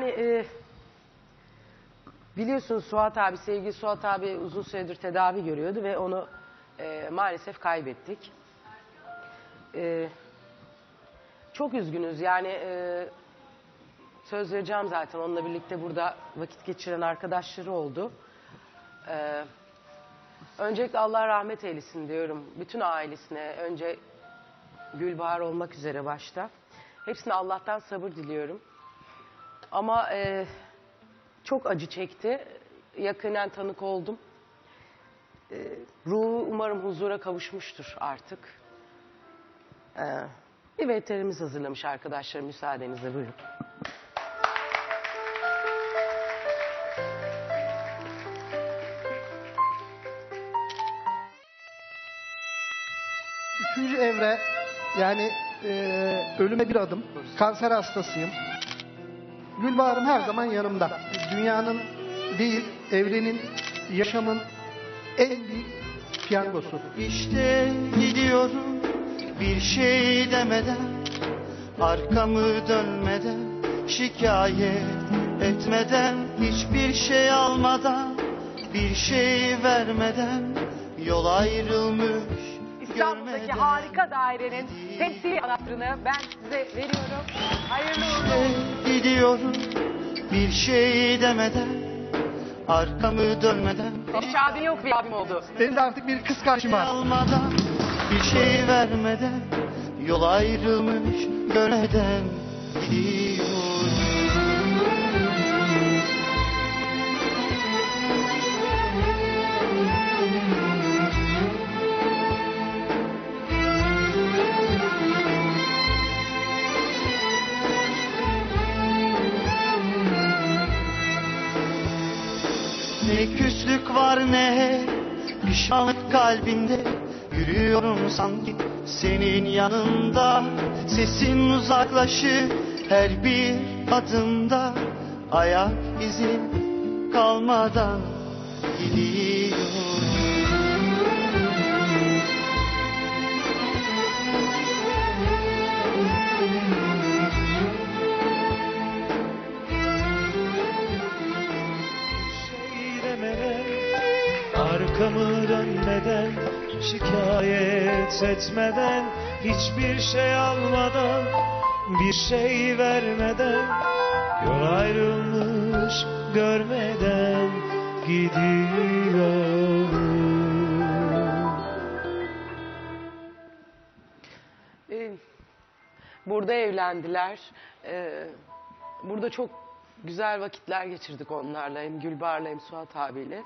Yani e, biliyorsunuz Suat abi, sevgili Suat abi uzun süredir tedavi görüyordu ve onu e, maalesef kaybettik. E, çok üzgünüz yani e, söz vereceğim zaten onunla birlikte burada vakit geçiren arkadaşları oldu. E, öncelikle Allah rahmet eylesin diyorum bütün ailesine. Önce Gülbahar olmak üzere başta. Hepsine Allah'tan sabır diliyorum. Ama e, çok acı çekti. Yakinen tanık oldum. E, ruhu umarım huzura kavuşmuştur artık. E, bir veterimiz hazırlamış arkadaşlar müsaadenizle buyurun. Üçüncü evre yani e, ölüme bir adım. Kanser hastasıyım. Gülbahar'ım her zaman yanımda. Dünyanın değil, evrenin, yaşamın en büyük piyangosu. İşte gidiyorum bir şey demeden Arkamı dönmeden şikayet etmeden Hiçbir şey almadan bir şey vermeden Yol ayrılmış İstanbul'daki görmeden harika dairenin temsili anahtarını ben size veriyorum. Hayırlı uğurlu. Gidiyorum bir şey demeden Arkamı dönmeden Senin abin yok bir abim oldu. Benim de artık bir kız kardeşim var. almadan bir şey vermeden yol ayrılmış görmeden gidiyorum. Var ne? Pişmanlık kalbinde Yürüyorum sanki senin yanında. Sesin uzaklaşır her bir adımda. Ayak izin kalmadan gidiyorum. Şey demeden Arkamı dönmeden Şikayet etmeden Hiçbir şey almadan Bir şey vermeden Yol ayrılmış görmeden Gidiyorum Ee, Burada evlendiler. Ee, Burada çok güzel vakitler geçirdik onlarla. Hem Gülbar'la hem Suat abiyle.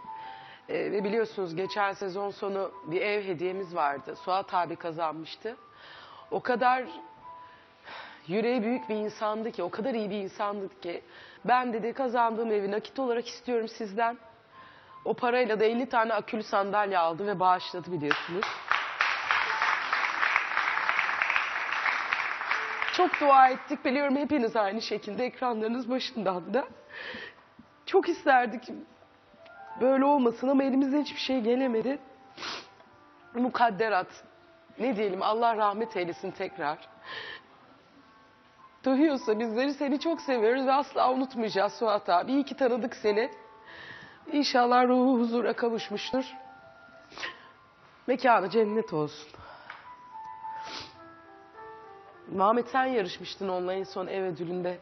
Ee, Ve biliyorsunuz geçen sezon sonu bir ev hediyemiz vardı. Suat abi kazanmıştı. O kadar yüreği büyük bir insandı ki, o kadar iyi bir insandı ki. Ben dedi kazandığım evi nakit olarak istiyorum sizden. O parayla da 50 tane akülü sandalye aldı ve bağışladı biliyorsunuz. Çok dua ettik. Biliyorum hepiniz aynı şekilde ekranlarınız başından da. Çok isterdik böyle olmasın ama elimizden hiçbir şey gelemedi. Mukadderat. Ne diyelim Allah rahmet eylesin tekrar. Duyuyorsa bizleri seni çok seviyoruz ve asla unutmayacağız Suat abi. İyi ki tanıdık seni. İnşallah ruhu huzura kavuşmuştur. Mekanı cennet olsun. Muhammed sen yarışmıştın onunla en son ev ödülünde.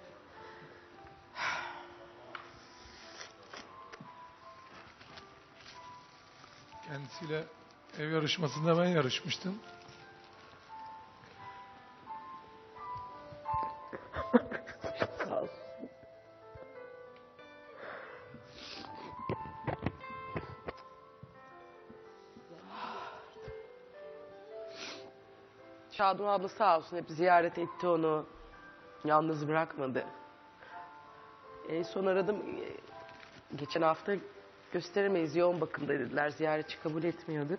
Kendisiyle ev yarışmasında ben yarışmıştım. Şadur abla sağ olsun hep ziyaret etti onu. Yalnız bırakmadı. En son aradım. Geçen hafta gösteremeyiz yoğun bakımda dediler. Ziyaretçi kabul etmiyordu.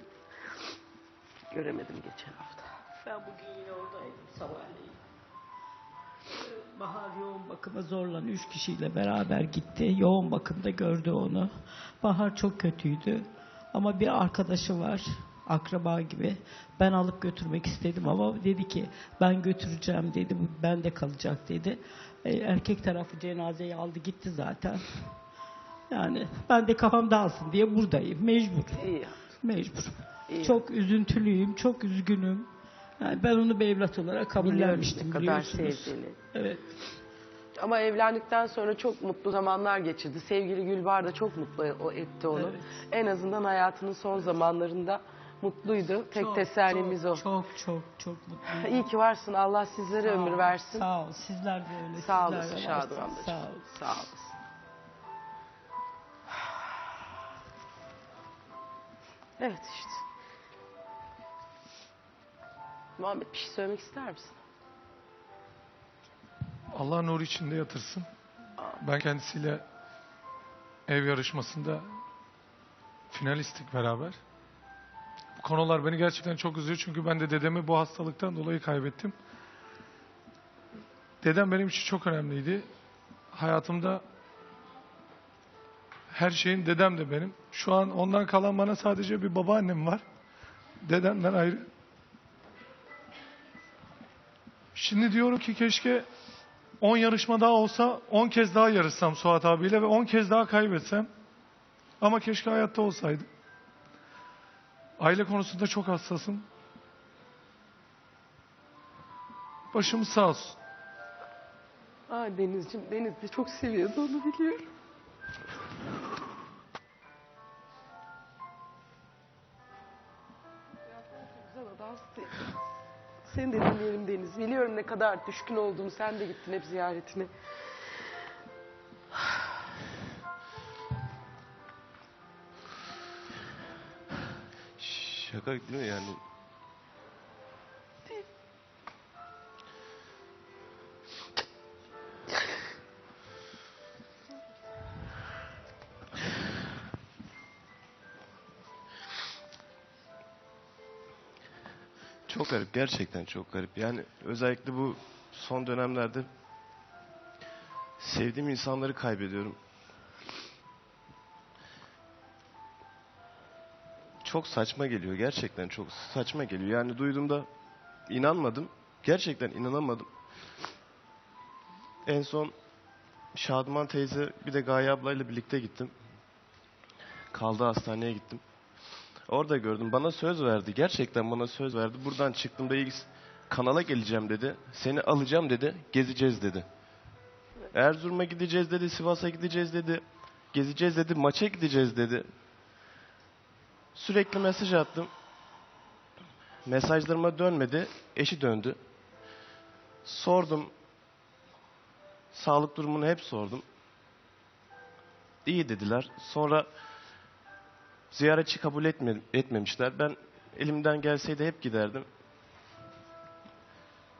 Göremedim geçen hafta. Ben bugün yine oradaydım sabahleyin. Ee, Bahar yoğun bakıma zorlan üç kişiyle beraber gitti. Yoğun bakımda gördü onu. Bahar çok kötüydü. Ama bir arkadaşı var. Akraba gibi. Ben alıp götürmek istedim ama dedi ki ben götüreceğim dedi. Bu bende kalacak dedi. E, erkek tarafı cenazeyi aldı gitti zaten. Yani ben de kafam dağılsın diye buradayım. Mecbur. İyi. Mecbur. İyi. Çok üzüntülüyüm, çok üzgünüm. Yani ben onu bir evlat olarak kabullenmiştim ne kadar biliyorsunuz. sevdiğini. Evet. Ama evlendikten sonra çok mutlu zamanlar geçirdi. Sevgili Gülbar da çok mutlu o etti onu. Evet. En azından hayatının son zamanlarında mutluydu. Tek Çok, tesellimiz çok, o. Çok çok çok mutluyum. İyi ki varsın. Allah sizlere ömür versin. Sağ ol. Sizler de öyle. Sağ sizler olasın de varsınız. Sağ ol. Sağ olasın. Evet işte. Muhammed bir şey söylemek ister misin? Allah nuru içinde yatırsın. Ben kendisiyle ev yarışmasında finalistik beraber. Bu konular beni gerçekten çok üzüyor çünkü ben de dedemi bu hastalıktan dolayı kaybettim. Dedem benim için çok önemliydi. Hayatımda her şeyin dedem de benim. Şu an ondan kalan bana sadece bir babaannem var. Dedemden ayrı. Şimdi diyorum ki keşke 10 yarışma daha olsa 10 kez daha yarışsam Suat abiyle ve 10 kez daha kaybetsem. Ama keşke hayatta olsaydı. Aile konusunda çok hassasım. Başımız sağ olsun. Aa Deniz'cim, Deniz de çok seviyordu onu biliyorum. Seni de dinleyelim Deniz. Biliyorum ne kadar düşkün olduğunu. Sen de gittin hep ziyaretine. Şaka değil mi yani? Çok garip, gerçekten çok garip. Yani özellikle bu son dönemlerde sevdiğim insanları kaybediyorum. çok saçma geliyor. Gerçekten çok saçma geliyor. Yani duyduğumda inanmadım. Gerçekten inanamadım. En son Şadıman teyze bir de Gaye ablayla birlikte gittim. Kaldı hastaneye gittim. Orada gördüm. Bana söz verdi. Gerçekten bana söz verdi. Buradan çıktığımda ilk kanala geleceğim dedi. Seni alacağım dedi. Gezeceğiz dedi. Erzurum'a gideceğiz dedi. Sivas'a gideceğiz dedi. Gezeceğiz dedi. Maça gideceğiz dedi. Sürekli mesaj attım. Mesajlarıma dönmedi. Eşi döndü. Sordum. Sağlık durumunu hep sordum. İyi dediler. Sonra ziyaretçi kabul etme, etmemişler. Ben elimden gelseydi hep giderdim.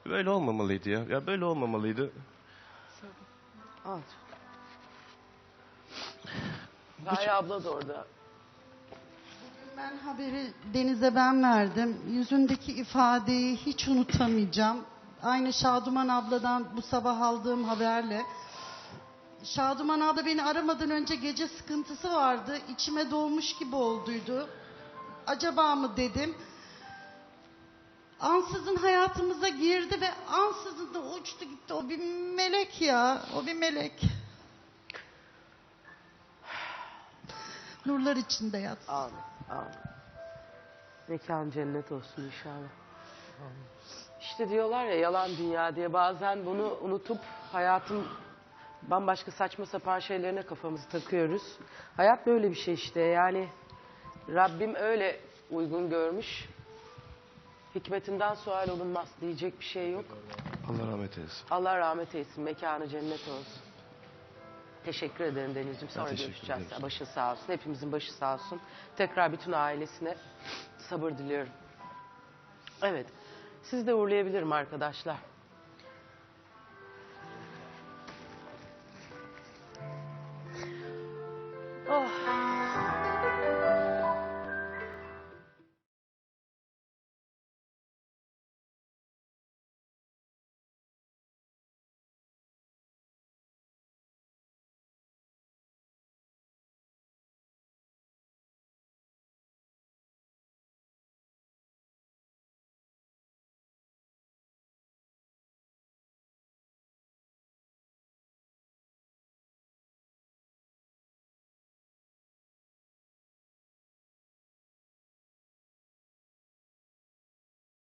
Böyle olmamalıydı ya. Ya böyle olmamalıydı. Al. Gaye abla da orada. Ben haberi Deniz'e ben verdim. Yüzündeki ifadeyi hiç unutamayacağım. Aynı Şaduman abladan bu sabah aldığım haberle. Şaduman abla beni aramadan önce gece sıkıntısı vardı. İçime doğmuş gibi olduydu. Acaba mı dedim. Ansızın hayatımıza girdi ve ansızın da uçtu gitti. O bir melek ya. O bir melek. Nurlar içinde yatsın. Amin. Amin. Mekan cennet olsun inşallah. İşte diyorlar ya yalan dünya diye bazen bunu unutup hayatın bambaşka saçma sapan şeylerine kafamızı takıyoruz. Hayat böyle bir şey işte yani Rabbim öyle uygun görmüş. Hikmetinden sual olunmaz diyecek bir şey yok. Allah rahmet eylesin. Allah rahmet eylesin, mekanı cennet olsun. Teşekkür ederim Deniz'ciğim. Sonra teşekkür görüşeceğiz. ederim. Başın sağ olsun. Hepimizin başı sağ olsun. Tekrar bütün ailesine sabır diliyorum. Evet. Siz de uğurlayabilirim arkadaşlar. Oh.